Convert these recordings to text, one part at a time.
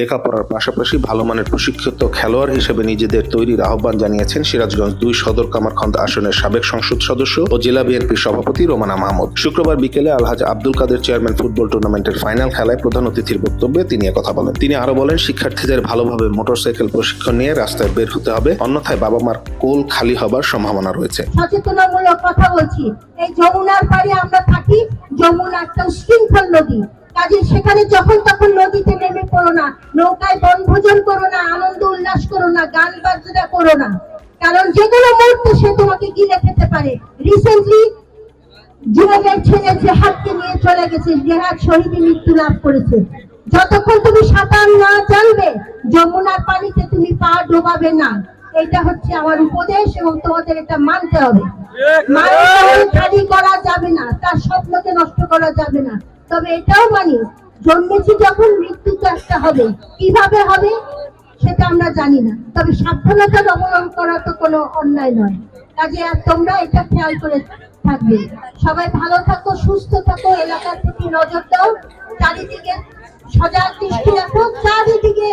লেখাপড়ার পাশাপাশি ভালো মানের প্রশিক্ষিত খেলোয়াড় হিসেবে নিজেদের তৈরির আহ্বান জানিয়েছেন সিরাজগঞ্জ দুই সদর কামারখন্দ আসনের সাবেক সংসদ সদস্য ও জেলা বিএনপির সভাপতি রোমানা মাহমুদ। শুক্রবার বিকেলে আলহাজ আব্দুল কাদের চেয়ারম্যান ফুটবল টুর্নামেন্টের ফাইনাল খেলায় প্রধান অতিথির বক্তব্যে তিনি কথা বলেন। তিনি আরও বলেন, শিক্ষার্থীদের ভালোভাবে মোটরসাইকেল প্রশিক্ষণ নিয়ে রাস্তায় বের হতে হবে, অন্যথায় বাবা মার কোল খালি হবার সম্ভাবনা রয়েছে। সচেতনামূলক কথা বলছি। এই যমুনার পাড়ে আমরা থাকি যমুনা একটা উশৃঙ্খল নদী। কাজে সেখানে যখন তখন নদীতে নেমে পড়ো না নৌকায় বনভোজন করো না আনন্দ উল্লাস করো না গান বাজনা করো না। কারণ যে কোনো মুহূর্তে সে তোমাকে গিলে খেতে পারে। রিসেন্টলি যুবকের ছেলে জেহাদকে নিয়ে চলে গেছে জেহাদ শহীদে মৃত্যু লাভ করেছে। যতক্ষণ তুমি সাঁতার না জানবে যমুনার পানিতে তুমি পা ডোবাবে না। এটা হচ্ছে আমার উপদেশ এবং তোমাদের এটা মানতে হবে। খালি করা যাবে না তার স্বপ্নকে নষ্ট করা যাবে না। তবে এটাও মানি, জন্মেছি যখন মৃত্যু তো একটা হবে। কীভাবে হবে, সেটা আমরা জানি না। তবে সাবধানতা অবলম্বন করা তো কোনো অন্যায় নয়। কাজে আর তোমরা এটা খেয়াল করে থাকবে। সবাই ভালো থাকো, সুস্থ থাকো, এলাকার প্রতি নজর দাও। চারিদিকে সজাগ দৃষ্টি রাখো। চারিদিকে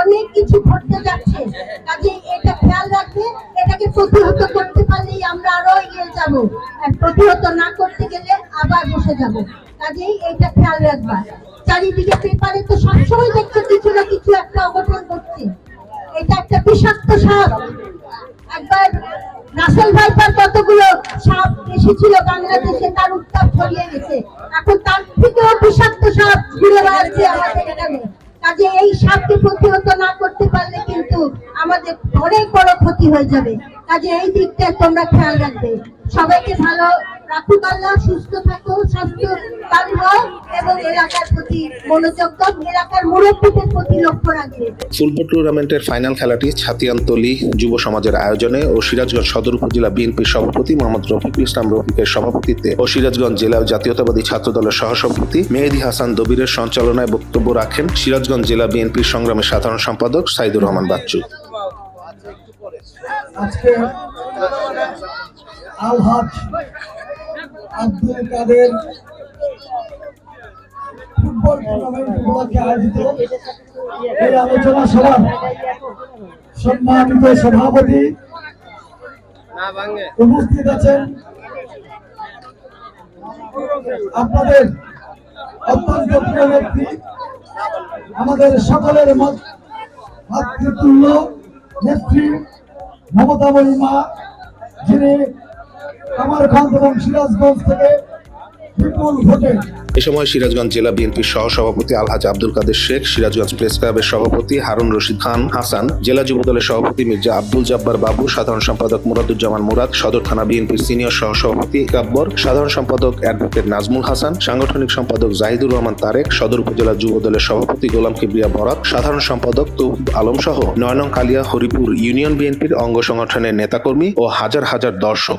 অনেক কিছু ঘটতে যাচ্ছে। কাজে এটা খেয়াল রাখবে, এটাকে প্রতিহত করতে পারলেই আমরা আরও এগিয়ে যাব। আর প্রতিহত না করতে গেলে আবার বসে যাব। কাজেই এটা খেয়াল রাখবা। চারিদিকে পেপারে তো সবসময় দেখছ কিছু না কিছু একটা অঘটন ঘটছে। এটা একটা বিষাক্ত সাপ। একবার রাসেল ভাইপার কতগুলো সাপ এসেছিল বাংলাদেশে, তার উত্তাপ ছড়িয়ে গেছে। এখন তার থেকেও বিষাক্ত সাপ ঘুরে বেড়াচ্ছে আমাদের এখানে। কাজে এই সাপকে প্রতিহত না করতে পারলে কিন্তু আমাদের অনেক বড় ক্ষতি হয়ে যাবে। কাজে এই দিকটা তোমরা খেয়াল রাখবে। সবাইকে ভালো রাখুক আল্লাহ সুস্থ থাকো স্বাস্থ্য কাল হও এবং এলাকার প্রতি মনোযোগ দাও এলাকার মুরব্বীদের প্রতি লক্ষ্য রাখবে। ফুটবল টুর্নামেন্টের ফাইনাল খেলাটি ছাতিয়ানতলি যুব সমাজের আয়োজনে ও সিরাজগঞ্জ সদর উপজেলা বিএনপির সভাপতি মোহাম্মদ রফিকুল ইসলাম রফিকের সভাপতিত্বে ও সিরাজগঞ্জ জেলা জাতীয়তাবাদী ছাত্র দলের সহসভাপতি মেহেদি হাসান দবিরের সঞ্চালনায় বক্তব্য রাখেন সিরাজগঞ্জ জেলা বিএনপির সংগ্রামের সাধারণ সম্পাদক সাইদুর রহমান বাচ্চু। আজকে আলহাজ আব্দুল কাদের ফুটবল টুর্নামেন্ট উপলক্ষে আয়োজিত এই আলোচনা সভা সম্মানিত সভাপতি উপস্থিত আছেন। আপনাদের অত্যন্ত প্রিয় ব্যক্তি, আমাদের সকলের মত মাতৃতুল্য নেত্রী মমতা মহিমা যিনি কামারখান এবং সিরাজগঞ্জ থেকে বিপুল ভোটে। এ সময় সিরাজগঞ্জ জেলা বিএনপির সহসভাপতি আলহাজ আব্দুল কাদের শেখ, সিরাজগঞ্জ প্রেস ক্লাবের সভাপতি হারুন রশিদ খান হাসান, জেলা যুবদলের সভাপতি মির্জা আব্দুল জব্বার বাবু, সাধারণ সম্পাদক মুরাদুজ্জামান মুরাদ, সদর থানা বিএনপির সিনিয়র সহসভাপতি কাব্বর সাধারণ সম্পাদক অ্যাডভোকেট নাজমুল হাসান, সাংগঠনিক সম্পাদক জাহিদুর রহমান তারেক, সদর উপজেলা যুবদলের সভাপতি গোলাম কিবরিয়া বরাক সাধারণ সম্পাদক তৌহিদ আলম সহ নয়নং কালিয়া হরিপুর ইউনিয়ন বিএনপির অঙ্গ সংগঠনের নেতাকর্মী ও হাজার হাজার দর্শক।